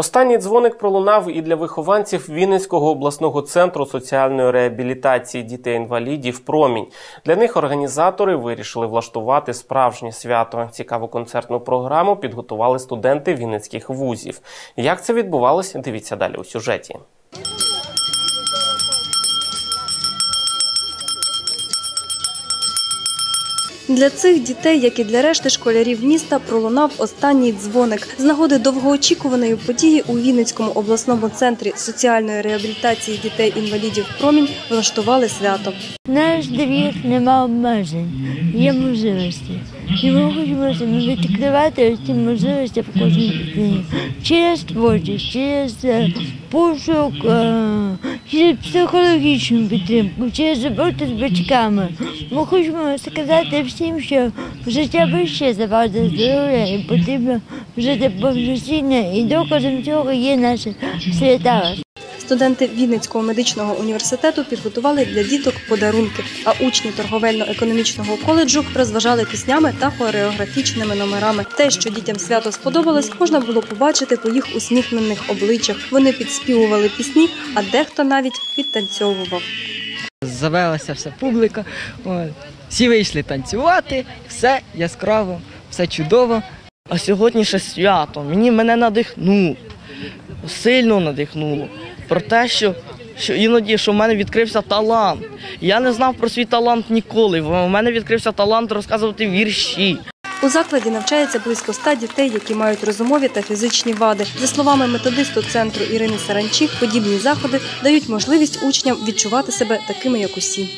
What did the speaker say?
Останній дзвоник пролунав і для вихованців Вінницького обласного центру соціальної реабілітації дітей-інвалідів Промінь. Для них організатори вирішили влаштувати справжнє свято. Цікаву концертну програму підготували студенти вінницьких вузів. Як це відбувалося? Дивіться далі у сюжеті. Для цих дітей, як і для решти школярів міста, пролунав останній дзвоник. З нагоди довгоочікуваної події у Вінницькому обласному центрі соціальної реабілітації дітей-інвалідів Промінь влаштували свято. Наш двір нема обмежень, є можливості. І ми хочемо відкривати ці можливості в кожній дитині. Через творчість, через пошук, е, через психологічну підтримку, через роботу з батьками. Ми хочемо сказати всім, що життя вище за варте здоров'я і потрібно жити повноцінно, і доказом цього є наші свята. Студенти Вінницького медичного університету підготували для діток подарунки, а учні торговельно-економічного коледжу розважали піснями та хореографічними номерами. Те, що дітям свято сподобалось, можна було побачити по їх усміхнених обличчях. Вони підспівували пісні, а дехто навіть підтанцьовував. завелася вся публіка. Всі вийшли танцювати, все яскраво, все чудово. А сьогоднішнє свято мені мене надихнуло, сильно надихнуло про те, що, що іноді що в мене відкрився талант. Я не знав про свій талант ніколи. У мене відкрився талант розказувати вірші. У закладі навчається близько ста дітей, які мають розумові та фізичні вади. За словами методисту центру Ірини Саранчі, подібні заходи дають можливість учням відчувати себе такими, як усі.